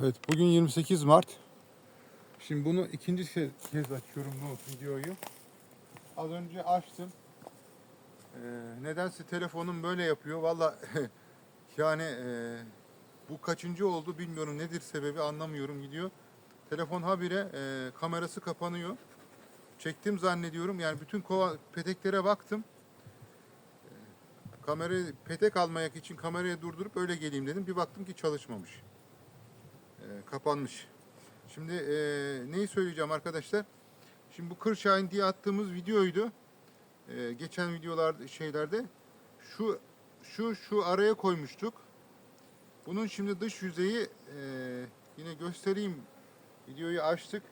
Evet bugün 28 Mart. Şimdi bunu ikinci kez açıyorum bu videoyu. Az önce açtım. Ee, nedense telefonum böyle yapıyor. Valla yani e, bu kaçıncı oldu bilmiyorum nedir sebebi anlamıyorum gidiyor. Telefon habire e, kamerası kapanıyor. Çektim zannediyorum. Yani bütün kova peteklere baktım. E, kamerayı petek almayak için kamerayı durdurup öyle geleyim dedim. Bir baktım ki çalışmamış. E, kapanmış. Şimdi e, neyi söyleyeceğim arkadaşlar? Şimdi bu Kırşahin diye attığımız videoydu. E, geçen videolar şeylerde şu şu şu araya koymuştuk. Bunun şimdi dış yüzeyi e, yine göstereyim. Videoyu açtık.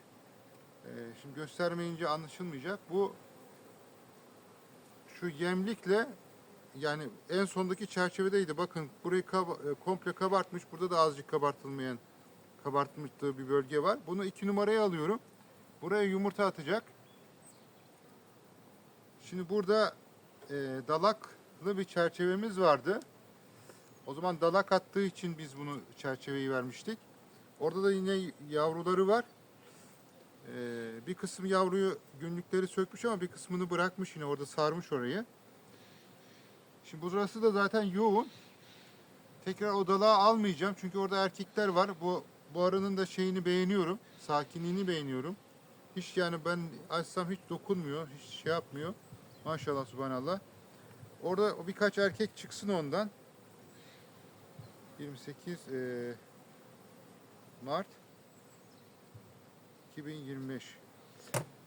E, şimdi göstermeyince anlaşılmayacak. Bu şu yemlikle yani en sondaki çerçevedeydi. Bakın burayı kaba- e, komple kabartmış. Burada da azıcık kabartılmayan kabartmıştığı bir bölge var. Bunu iki numaraya alıyorum. Buraya yumurta atacak. Şimdi burada e, dalaklı bir çerçevemiz vardı. O zaman dalak attığı için biz bunu çerçeveyi vermiştik. Orada da yine yavruları var. E, bir kısım yavruyu günlükleri sökmüş ama bir kısmını bırakmış yine orada sarmış orayı. Şimdi burası da zaten yoğun. Tekrar o dalağı almayacağım çünkü orada erkekler var. Bu bu arının da şeyini beğeniyorum. Sakinliğini beğeniyorum. Hiç yani ben açsam hiç dokunmuyor, hiç şey yapmıyor. Maşallah subhanallah. Orada birkaç erkek çıksın ondan. 28 eee, Mart 2025.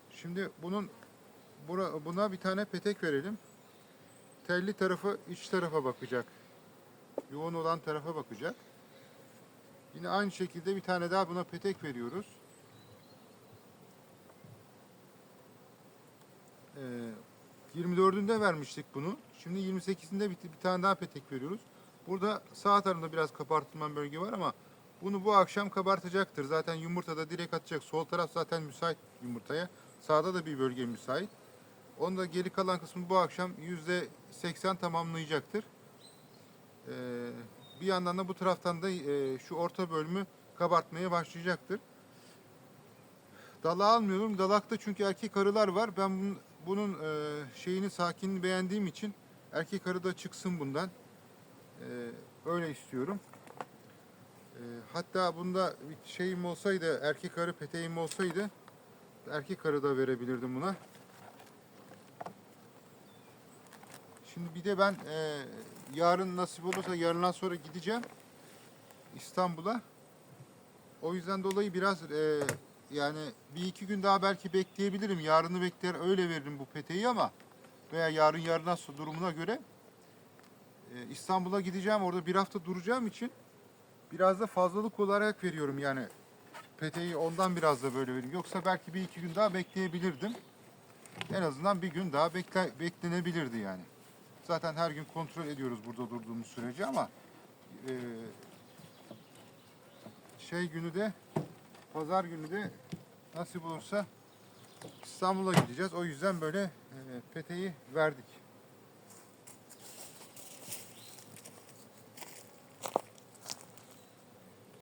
Şimdi bunun bura- buna bir tane petek verelim. Telli tarafı iç tarafa bakacak. Yoğun olan tarafa bakacak. Yine aynı şekilde bir tane daha buna petek veriyoruz. Ee, 24'ünde vermiştik bunu. Şimdi 28'inde bir, bir tane daha petek veriyoruz. Burada sağ tarafında biraz kabartılman bölge var ama bunu bu akşam kabartacaktır. Zaten yumurta da direkt atacak. Sol taraf zaten müsait yumurtaya. Sağda da bir bölge müsait. Onun da geri kalan kısmı bu akşam %80 tamamlayacaktır. Bir yandan da bu taraftan da e, şu orta bölümü kabartmaya başlayacaktır. Dala almıyorum. Dalakta çünkü erkek arılar var. Ben bunun, bunun e, şeyini sakinliğini beğendiğim için erkek arı da çıksın bundan. E, öyle istiyorum. E, hatta bunda bir şeyim olsaydı, erkek arı peteğim olsaydı erkek arı da verebilirdim buna. Şimdi bir de ben e, yarın nasip olursa yarından sonra gideceğim İstanbul'a. O yüzden dolayı biraz e, yani bir iki gün daha belki bekleyebilirim. Yarını bekler öyle veririm bu peteği ama veya yarın yarından sonra durumuna göre e, İstanbul'a gideceğim. Orada bir hafta duracağım için biraz da fazlalık olarak veriyorum yani peteği ondan biraz da böyle vereyim. Yoksa belki bir iki gün daha bekleyebilirdim. En azından bir gün daha bekle, beklenebilirdi yani. Zaten her gün kontrol ediyoruz burada durduğumuz sürece ama e, şey günü de pazar günü de nasip olursa İstanbul'a gideceğiz. O yüzden böyle e, peteği verdik.